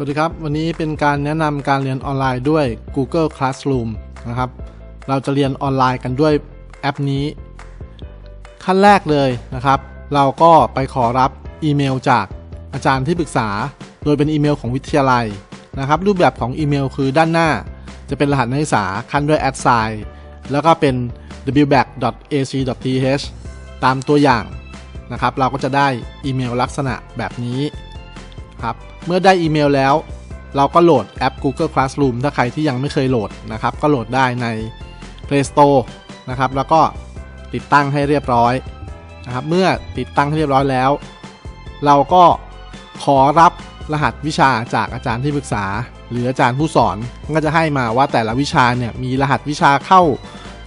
วัสดีครับ วันนี้เป็นการแนะนำการเรียนออนไลน์ด้วย Google Classroom นะครับ เราจะเรียนออนไลน์กันด้วยแอปนี้ ขั้นแรกเลยนะครับ เราก็ไปขอรับอีเมลจากอาจารย์ที่ปรึกษา โดยเป็นอีเมลของวิทยาลัยนะครับ รูปแบบของอีเมลคือด้านหน้า จะเป็นรหัสนักศึกษาขั้นด้วย a d s i g n แล้วก็เป็น wback.ac.th ตามตัวอย่างนะครับ เราก็จะได้อีเมลลักษณะแบบนี้ ครับ เมื่อได้อีเมลแล้ว เราก็โหลดแอป Google Classroom ถ้าใครที่ยังไม่เคยโหลดนะครับ ก็โหลดได้ใน Play Store นะครับ แล้วก็ติดตั้งให้เรียบร้อยนะครับ เมื่อติดตั้งให้เรียบร้อยแล้ว เราก็ขอรับรหัสวิชาจากอาจารย์ที่ปรึกษา หรืออาจารย์ผู้สอนก็จะให้มาว่าแต่ละวิชาเนี่ยมีรหัสวิชาเข้า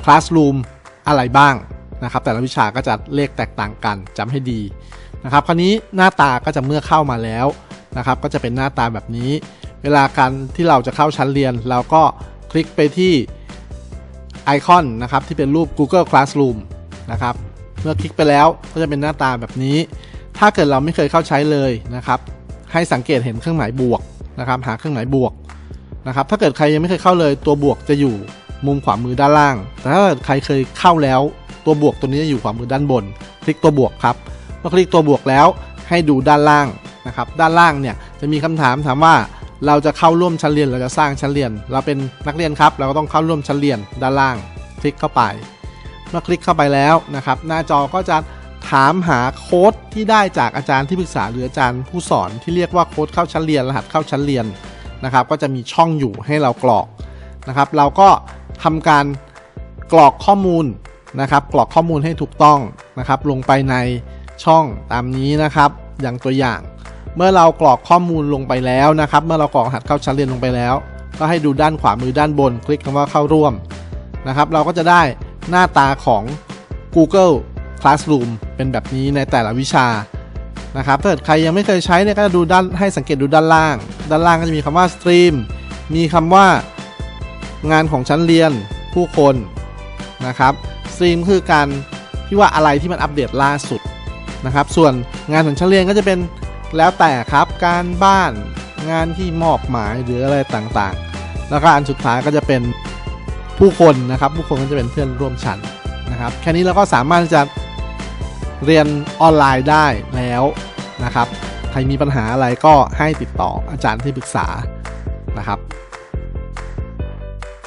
Classroom อะไรบ้างนะครับ แต่ละวิชาก็จะเลขแตกต่างกันจำให้ดีนะครับ คราวนี้หน้าตาก็จะเมื่อเข้ามาแล้ว นะครับก็จะเป็นหน้าตาแบบนี้ เวลาการที่เราจะเข้าชั้นเรียน เราก็คลิกไปที่ไอคอนนะครับที่เป็นรูป Google Classroom นะครับเมื่อคลิกไปแล้วก็จะเป็นหน้าตาแบบนี้ ถ้าเกิดเราไม่เคยเข้าใช้เลยนะครับ ให้สังเกตเห็นเครื่องหมายบวกนะครับ หาเครื่องหมายบวกนะครับ ถ้าเกิดใครยังไม่เคยเข้าเลยตัวบวกจะอยู่มุมขวามือด้านล่าง แต่ถ้าเกิดใครเคยเข้าแล้ว ตัวบวกตัวนี้จะอยู่ขวามือด้านบน คลิกตัวบวกครับ เมื่อคลิกตัวบวกแล้วให้ดูด้านล่าง นะครับด้านล่างเนี่ยจะมีคำถามถามว่าเราจะเข้าร่วมชั้นเรียนเราจะสร้างชั้นเรียน เราเป็นนักเรียนครับ เราก็ต้องเข้าร่วมชั้นเรียนด้านล่าง คลิกเข้าไป เมื่อคลิกเข้าไปแล้วนะครับ หน้าจอก็จะถามหาโค้ดที่ได้จากอาจารย์ที่ปรึกษาหรืออาจารย์ผู้สอนที่เรียกว่าโค้ดเข้าชั้นเรียนรหัสเข้าชั้นเรียนนะครับ ก็จะมีช่องอยู่ให้เรากรอกนะครับ เราก็ทำการกรอกข้อมูลนะครับ กรอกข้อมูลให้ถูกต้องนะครับ ลงไปในช่องตามนี้นะครับ อย่างตัวอย่าง เมื่อเรากรอกข้อมูลลงไปแล้วนะครับ เมื่อเรากรอกรหัสเข้าชั้นเรียนลงไปแล้ว ก็ให้ดูด้านขวามือด้านบน คลิกคำว่าเข้าร่วมนะครับ เราก็จะได้หน้าตาของ Google Classroom เป็นแบบนี้ในแต่ละวิชานะครับถ้าเกิดใครยังไม่เคยใช้เนี่ยก็จะดูด้านให้สังเกตดูด้านล่าง ด้านล่างก็จะมีคำว่า Stream มีคำว่างานของชั้นเรียนผู้คนนะครับ Stream คือการที่ว่าอะไรที่มันอัปเดตล่าสุดนะครับ ส่วนงานของชั้นเรียนก็จะเป็น แล้วแต่ครับการบ้านงานที่มอบหมายหรืออะไรต่างๆ แล้วก็อันสุดท้ายก็จะเป็นผู้คนนะครับ ผู้คนก็จะเป็นเพื่อนร่วมชั้นนะครับแค่นี้เราก็สามารถจะเรียนออนไลน์ได้แล้วนะครับ ใครมีปัญหาอะไรก็ให้ติดต่ออาจารย์ที่ปรึกษานะครับ